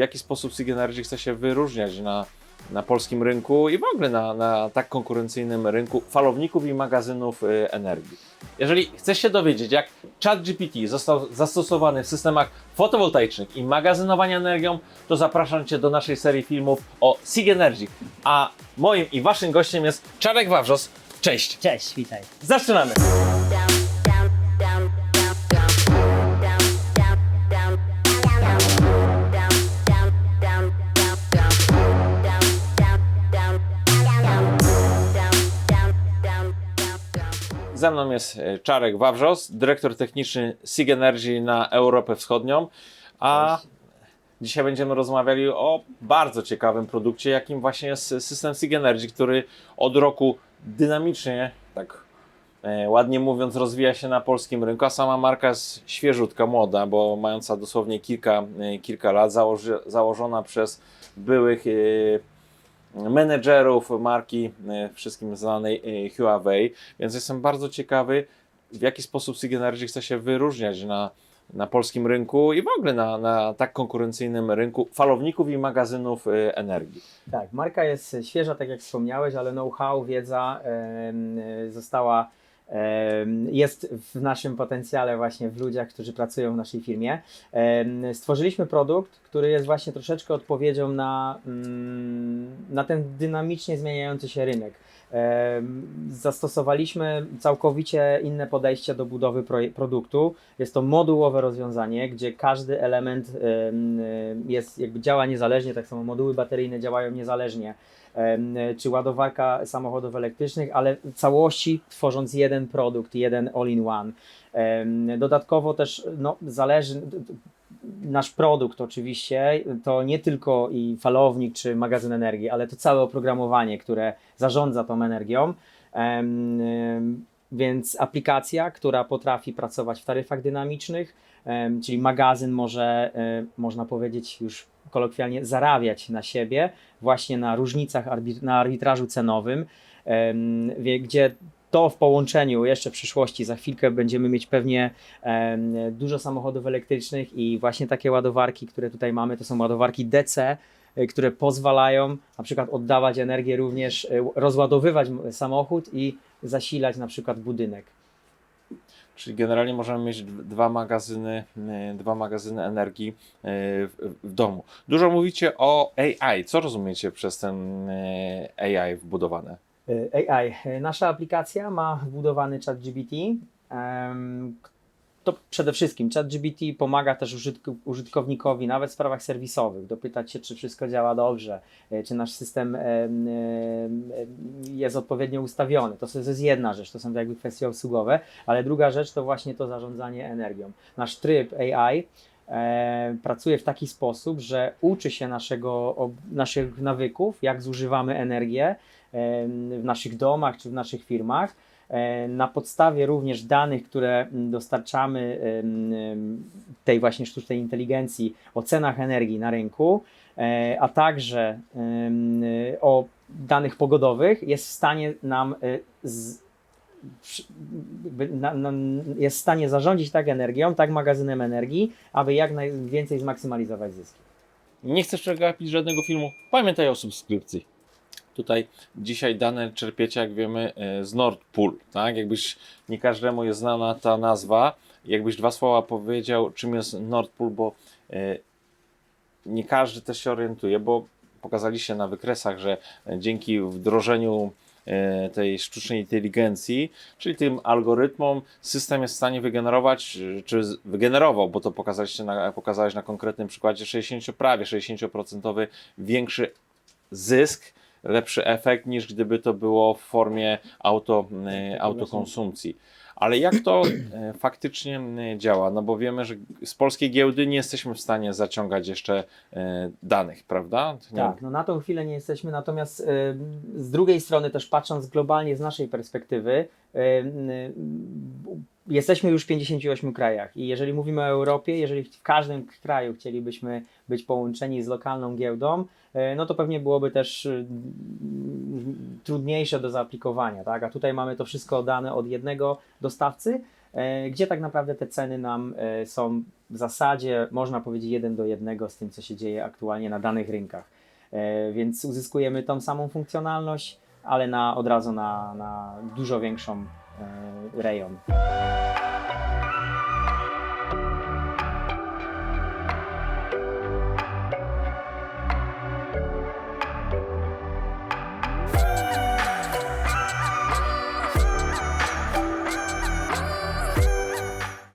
jaki sposób Sig Energy chce się wyróżniać na, na polskim rynku i w ogóle na, na tak konkurencyjnym rynku falowników i magazynów y, energii. Jeżeli chcesz się dowiedzieć, jak ChatGPT został zastosowany w systemach fotowoltaicznych i magazynowania energią, to zapraszam Cię do naszej serii filmów o Sig Energy. A moim i Waszym gościem jest Czarek Wawrzos. Cześć! Cześć, witaj. Zaczynamy! Ze mną jest e, Czarek Wawrzos, dyrektor techniczny Sig Energy na Europę Wschodnią, a dzisiaj będziemy rozmawiali o bardzo ciekawym produkcie, jakim właśnie jest system Sig Energy, który od roku dynamicznie, tak e, ładnie mówiąc, rozwija się na polskim rynku, a sama marka jest świeżutka, młoda, bo mająca dosłownie kilka, e, kilka lat, założona przez byłych menedżerów marki e, wszystkim znanej e, Huawei, więc jestem bardzo ciekawy, w jaki sposób Sig Energy chce się wyróżniać na, na polskim rynku i w ogóle na, na tak konkurencyjnym rynku falowników i magazynów e, energii. Tak, marka jest świeża, tak jak wspomniałeś, ale know-how, wiedza em, y, została, jest w naszym potencjale właśnie w ludziach, którzy pracują w naszej firmie. Stworzyliśmy produkt, który jest właśnie troszeczkę odpowiedzią na, mm, na ten dynamicznie zmieniający się rynek. Zastosowaliśmy całkowicie inne podejście do budowy produktu. Jest to modułowe rozwiązanie, gdzie każdy element em, jest, jakby działa niezależnie, tak samo moduły bateryjne działają niezależnie, czy ładowarka samochodów elektrycznych, ale w całości tworząc jeden produkt, jeden all-in-one. Dodatkowo też no, zależy, nasz produkt oczywiście to nie tylko i falownik czy magazyn energii, ale to całe oprogramowanie, które zarządza tą energią. Więc aplikacja, która potrafi pracować w taryfach dynamicznych, czyli magazyn może, e, można powiedzieć już kolokwialnie, zarabiać na siebie właśnie na różnicach, na arbitrażu cenowym, gdzie to w połączeniu jeszcze w przyszłości, za chwilkę będziemy mieć pewnie dużo samochodów elektrycznych i właśnie takie ładowarki, które tutaj mamy, to są ładowarki DC, y, które pozwalają na przykład oddawać energię również, y, rozładowywać samochód i zasilać na przykład budynek. Czyli generalnie możemy mieć dwa magazyny, e, dwa magazyny energii e, w, w domu. Dużo mówicie o AI. Co rozumiecie przez ten e, AI wbudowane? AI. Nasza aplikacja ma wbudowany chat GBT. em, To przede wszystkim ChatGPT pomaga też użytkownikowi, nawet w sprawach serwisowych, dopytać się, czy wszystko działa dobrze, y, czy nasz system em, em, em, jest odpowiednio ustawiony. To jest jedna rzecz, to są jakby kwestie obsługowe, ale druga rzecz to właśnie to zarządzanie energią. Nasz tryb AI e, pracuje w taki sposób, że uczy się naszego, naszych nawyków, jak zużywamy energię w naszych domach czy w naszych firmach. Na podstawie również danych, które dostarczamy tej właśnie sztucznej inteligencji o cenach energii na rynku, e, a także o danych pogodowych, jest w stanie nam e, z, jest w stanie zarządzić tak energią, tak magazynem energii, aby jak najwięcej zmaksymalizować zyski. Nie chcesz przegapić żadnego filmu? Pamiętaj o subskrypcji. Tutaj dzisiaj dane czerpiecie, jak wiemy, e, z Nord Pool. Tak? Jakbyś nie każdemu jest znana ta nazwa, jakbyś dwa słowa powiedział, czym jest Nord Pool, bo e, nie każdy też się orientuje, bo pokazaliście na wykresach, że e, dzięki wdrożeniu tej sztucznej inteligencji, czyli tym algorytmom, system jest w stanie wygenerować, czy wygenerował, bo to pokazaliście na, pokazałeś na konkretnym przykładzie 60, prawie 60% większy zysk, lepszy efekt niż gdyby to było w formie auto, e, autokonsumpcji. Ale jak to e, faktycznie e, działa? No bo wiemy, że z polskiej giełdy nie jesteśmy w stanie zaciągać jeszcze danych, prawda? Nie- Tak, no na tą chwilę nie jesteśmy, natomiast z drugiej strony też patrząc globalnie z naszej perspektywy, jesteśmy już w 58 krajach i jeżeli mówimy o Europie, jeżeli w każdym kraju chcielibyśmy być połączeni z lokalną giełdą, y, no to pewnie byłoby też y, trudniejsze do zaaplikowania, tak? A tutaj mamy to wszystko dane od jednego dostawcy, e, gdzie tak naprawdę te ceny nam e, są w zasadzie, można powiedzieć, jeden do jednego z tym, co się dzieje aktualnie na danych rynkach. E, Więc uzyskujemy tą samą funkcjonalność, ale na, od razu na, na dużo większą e, rejon.